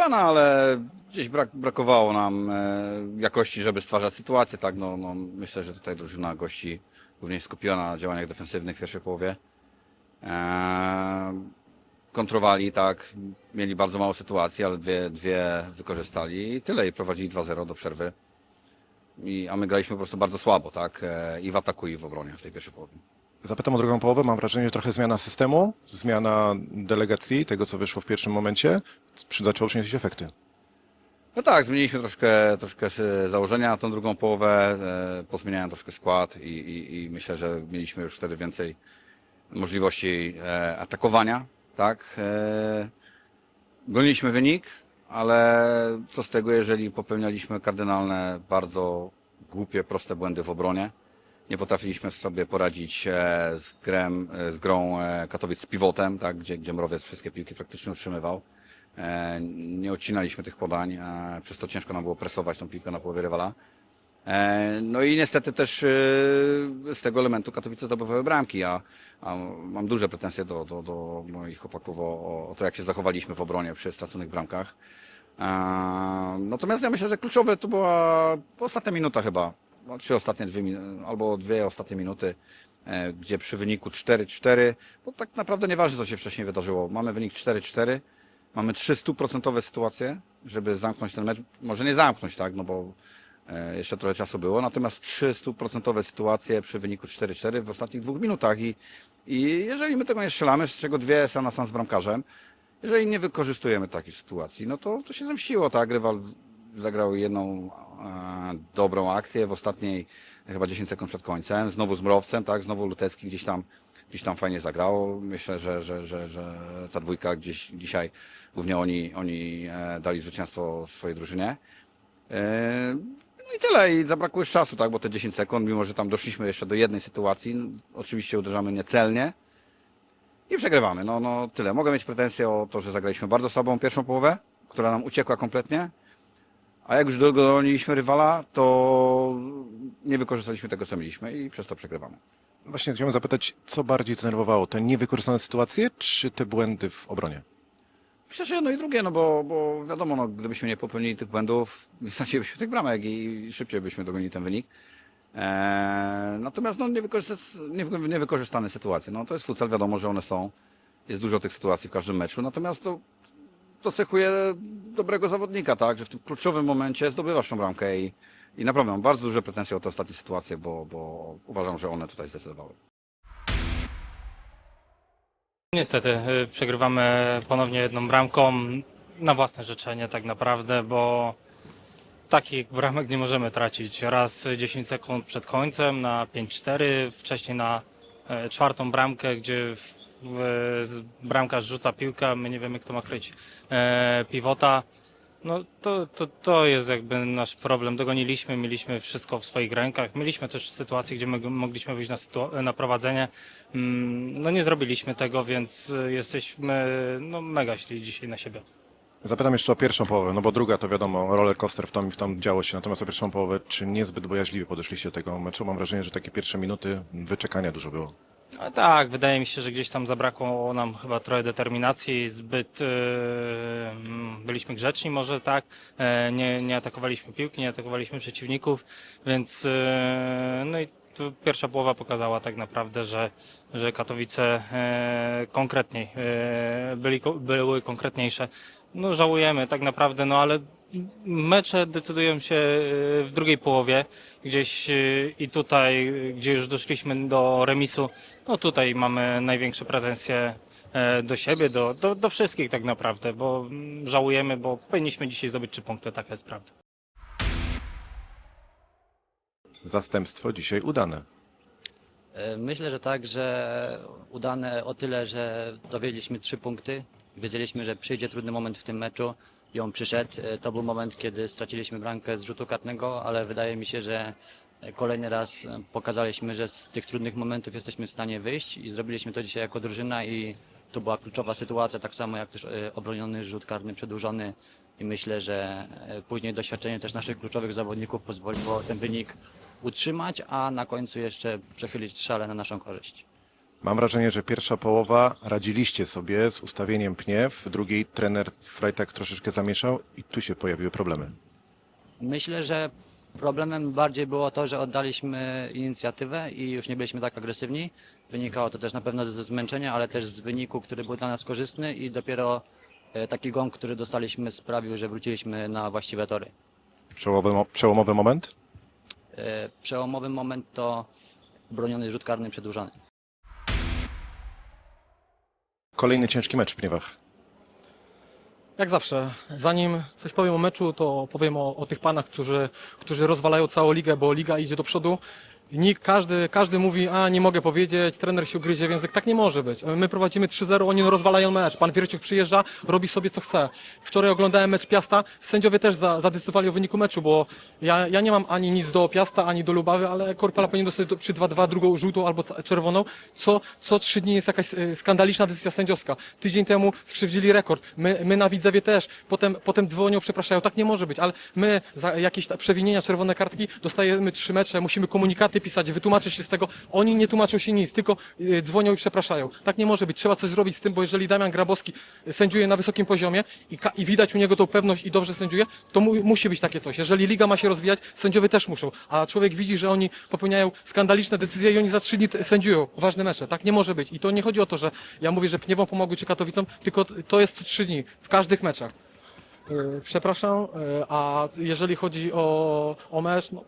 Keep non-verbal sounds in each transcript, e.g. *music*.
Pana, ale gdzieś brak, brakowało nam e, jakości, żeby stwarzać sytuację, tak? No, no, myślę, że tutaj drużyna gości głównie skupiona na działaniach defensywnych w pierwszej połowie. E, kontrowali, tak, mieli bardzo mało sytuacji, ale dwie, dwie wykorzystali i tyle, i prowadzili 2-0 do przerwy. I, a my graliśmy po prostu bardzo słabo, tak? E, I w ataku, i w obronie w tej pierwszej połowie. Zapytam o drugą połowę. Mam wrażenie, że trochę zmiana systemu, zmiana delegacji, tego co wyszło w pierwszym momencie, zaczęło przynieść efekty. No tak, zmieniliśmy troszkę, troszkę e, założenia na tą drugą połowę, e, pozmieniałem troszkę skład i, i, i myślę, że mieliśmy już wtedy więcej możliwości e, atakowania, tak. Goniliśmy wynik, ale co z tego, jeżeli popełnialiśmy kardynalne, bardzo głupie, proste błędy w obronie. Nie potrafiliśmy sobie poradzić e, z, grem, e, z grą e, Katowic z pivotem, tak, gdzie, gdzie Mrowiec wszystkie piłki praktycznie utrzymywał. Nie odcinaliśmy tych podań, przez to ciężko nam było presować tą piłkę na połowie rywala. No i niestety też z tego elementu Katowice zdobywały bramki, a, a mam duże pretensje do, do, do moich chłopaków o, o- to, jak się zachowaliśmy w obronie przy straconych bramkach. Natomiast ja myślę, że kluczowe to była ostatnia minuta chyba, no, trzy ostatnie dwie, albo dwie ostatnie minuty, e, gdzie przy wyniku 4-4, bo tak naprawdę nieważne co się wcześniej wydarzyło, mamy wynik 4-4, mamy trzy stuprocentowe sytuacje, żeby zamknąć ten mecz, może nie zamknąć, tak, no bo e, jeszcze trochę czasu było, natomiast trzy stuprocentowe sytuacje przy wyniku 4-4 w ostatnich dwóch minutach i, i jeżeli my tego nie strzelamy, z czego dwie sam na sam z bramkarzem, jeżeli nie wykorzystujemy takiej sytuacji, no to, to się zemściło, tak, rywal zagrał jedną e, dobrą akcję w ostatniej chyba 10 sekund przed końcem, znowu z Mrowcem, tak, znowu Lutecki gdzieś tam, gdzieś tam fajnie zagrał. Myślę, że, że, że, że ta dwójka gdzieś dzisiaj, głównie oni, oni e, dali zwycięstwo swojej drużynie. E, No i tyle, i zabrakło już czasu, tak, bo te 10 sekund, mimo że tam doszliśmy jeszcze do jednej sytuacji, oczywiście uderzamy niecelnie i przegrywamy. No, no tyle. Mogę mieć pretensje o to, że zagraliśmy bardzo słabą pierwszą połowę, która nam uciekła kompletnie, a jak już dogoniliśmy rywala, to nie wykorzystaliśmy tego, co mieliśmy i przez to przegrywamy. Właśnie chciałem zapytać, co bardziej zdenerwowało? Te niewykorzystane sytuacje, czy te błędy w obronie? Myślę, że jedno i drugie, no bo, bo wiadomo, no, gdybyśmy nie popełnili tych błędów, *laughs* nie stracilibyśmy tych bramek i szybciej byśmy dogonili ten wynik. Eee, natomiast no, niewykorzysta- niewy- niewykorzystane sytuacje, no to jest futsal, wiadomo, że one są. Jest dużo tych sytuacji w każdym meczu, natomiast to, to cechuje dobrego zawodnika, tak, że w tym kluczowym momencie zdobywasz tą bramkę i, i naprawdę mam bardzo duże pretensje o te ostatnie sytuacje, bo, bo uważam, że one tutaj zdecydowały. Niestety, y, przegrywamy ponownie jedną bramką na własne życzenie tak naprawdę, bo takich bramek nie możemy tracić. Raz 10 sekund przed końcem na 5-4, wcześniej na e, czwartą bramkę, gdzie w, bramkarz rzuca piłkę, my nie wiemy kto ma kryć e, pivota. No to, to, to jest jakby nasz problem. Dogoniliśmy, mieliśmy wszystko w swoich rękach. Mieliśmy też sytuacje, gdzie my mogliśmy wyjść na, na prowadzenie. Mm, No nie zrobiliśmy tego, więc jesteśmy no, mega śli dzisiaj na siebie. Zapytam jeszcze o pierwszą połowę, no bo druga to wiadomo, roller coaster w tam, w tam działo się, natomiast o pierwszą połowę, czy niezbyt bojaźliwie podeszliście do tego meczu? Mam wrażenie, że takie pierwsze minuty wyczekania dużo było. A tak, wydaje mi się, że gdzieś tam zabrakło nam chyba trochę determinacji, zbyt yy, byliśmy grzeczni może tak, e, nie, nie atakowaliśmy piłki, nie atakowaliśmy przeciwników, więc yy, no i tu pierwsza połowa pokazała tak naprawdę, że, że Katowice e, konkretniej e, byli, były konkretniejsze. No żałujemy tak naprawdę, no ale mecze decydują się e, w drugiej połowie, gdzieś e, i tutaj, gdzie już doszliśmy do remisu, no tutaj mamy największe pretensje e, do siebie, do, do, do wszystkich tak naprawdę, bo mm, żałujemy, bo powinniśmy dzisiaj zdobyć trzy punkty, taka jest prawda. Zastępstwo dzisiaj udane. E, Myślę, że tak, że udane o tyle, że dowiedzieliśmy trzy punkty. Wiedzieliśmy, że przyjdzie trudny moment w tym meczu i on przyszedł. E, To był moment, kiedy straciliśmy bramkę z rzutu kartnego, ale wydaje mi się, że kolejny raz e, pokazaliśmy, że z tych trudnych momentów jesteśmy w stanie wyjść i zrobiliśmy to dzisiaj jako drużyna i to była kluczowa sytuacja, tak samo jak też e, obroniony rzut karny przedłużony i myślę, że e, później doświadczenie też naszych kluczowych zawodników pozwoliło ten wynik utrzymać, a na końcu jeszcze przechylić szale na naszą korzyść. Mam wrażenie, że pierwsza połowa radziliście sobie z ustawieniem pniew, w drugiej trener Freitag troszeczkę zamieszał i tu się pojawiły problemy. Myślę, że problemem bardziej było to, że oddaliśmy inicjatywę i już nie byliśmy tak agresywni. Wynikało to też na pewno ze zmęczenia, ale też z wyniku, który był dla nas korzystny i dopiero e, taki gong, który dostaliśmy sprawił, że wróciliśmy na właściwe tory. Przełomowy, mo- przełomowy moment? E, Przełomowy moment to broniony rzut karny przedłużony. Kolejny ciężki mecz w pniewach. Jak zawsze, zanim coś powiem o meczu, to powiem o, o tych panach, którzy, którzy rozwalają całą ligę, bo liga idzie do przodu. Nikt, każdy, każdy mówi, a nie mogę powiedzieć, trener się ugryzie w język. Tak nie może być. My prowadzimy 3-0, oni rozwalają mecz. Pan Wierciuk przyjeżdża, robi sobie co chce. Wczoraj oglądałem mecz Piasta, sędziowie też za, zadecydowali o wyniku meczu, bo ja, ja nie mam ani nic do Piasta, ani do Lubawy, ale Korpela powinien dostać do- przy 2-2 drugą żółtą albo czerwoną. Co, co trzy dni jest jakaś e, skandaliczna decyzja sędziowska. Tydzień temu skrzywdzili rekord. My, my na Widzewie też. Potem, potem dzwonią, przepraszają. Tak nie może być, ale my za jakieś przewinienia, czerwone kartki dostajemy trzy mecze, musimy komunikaty pisać, wytłumaczyć się z tego. Oni nie tłumaczą się nic, tylko e, dzwonią i przepraszają. Tak nie może być. Trzeba coś zrobić z tym, bo jeżeli Damian Grabowski sędziuje na wysokim poziomie i, i widać u niego tą pewność i dobrze sędziuje, to mu, musi być takie coś. Jeżeli liga ma się rozwijać, sędziowie też muszą. A człowiek widzi, że oni popełniają skandaliczne decyzje i oni za trzy dni sędziują ważne mecze. Tak nie może być. I to nie chodzi o to, że ja mówię, że Pniewom pomogły czy Katowicom, tylko to jest co trzy dni w każdych meczach. Yy, Przepraszam, a jeżeli chodzi o, o mecz, no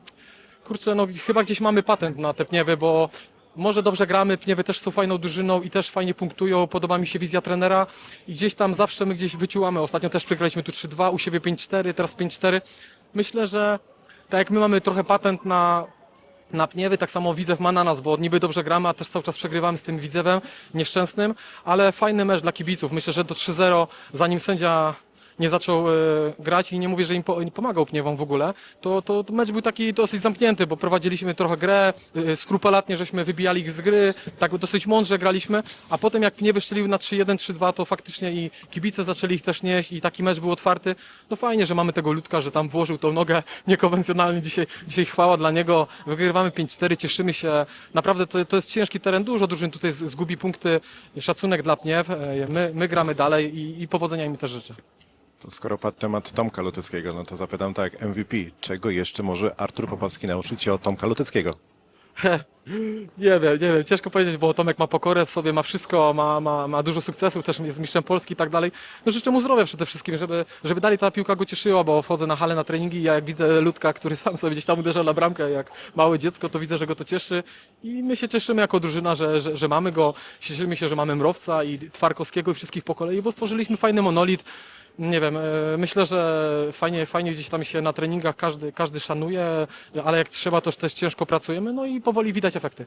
kurczę, no chyba gdzieś mamy patent na te Pniewy, bo może dobrze gramy, Pniewy też są fajną drużyną i też fajnie punktują, podoba mi się wizja trenera i gdzieś tam zawsze my gdzieś wyczułamy. Ostatnio też przegraliśmy tu 3-2, u siebie 5-4, teraz 5-4. Myślę, że tak jak my mamy trochę patent na na Pniewy, tak samo Widzew ma na nas, bo niby dobrze gramy, a też cały czas przegrywamy z tym Widzewem nieszczęsnym, ale fajny mecz dla kibiców. Myślę, że do 3-0, zanim sędzia nie zaczął e, grać i nie mówię, że im po, nie pomagał Pniewom w ogóle, to, to mecz był taki dosyć zamknięty, bo prowadziliśmy trochę grę, e, skrupulatnie żeśmy wybijali ich z gry, tak dosyć mądrze graliśmy, a potem jak Pniewy strzeliły na 3-1, 3-2, to faktycznie i kibice zaczęli ich też nieść i taki mecz był otwarty. No fajnie, że mamy tego Ludka, że tam włożył tą nogę *laughs* niekonwencjonalnie. Dzisiaj, dzisiaj chwała dla niego. Wygrywamy 5-4, cieszymy się. Naprawdę to, to jest ciężki teren. Dużo drużyn tutaj zgubi punkty. Szacunek dla Pniew. E, My, my gramy dalej i, i powodzenia im też życzę. To skoro padł temat Tomka Luteckiego, no to zapytam tak, MVP, czego jeszcze może Artur Popowski nauczyć się od Tomka Luteckiego? *laughs* Nie wiem, nie wiem, ciężko powiedzieć, bo Tomek ma pokorę w sobie, ma wszystko, ma, ma, ma dużo sukcesów, też jest mistrzem Polski i tak dalej. No życzę mu zdrowia przede wszystkim, żeby, żeby dalej ta piłka go cieszyła, bo wchodzę na halę na treningi i ja jak widzę Ludka, który sam sobie gdzieś tam uderza na bramkę jak małe dziecko, to widzę, że go to cieszy i my się cieszymy jako drużyna, że, że, że mamy go, cieszymy się, że mamy Mrowca i Twarkowskiego i wszystkich po kolei, bo stworzyliśmy fajny monolit. Nie wiem, e, myślę, że fajnie, fajnie gdzieś tam się na treningach każdy, każdy szanuje, ale jak trzeba, to też ciężko pracujemy, no i powoli widać efekty.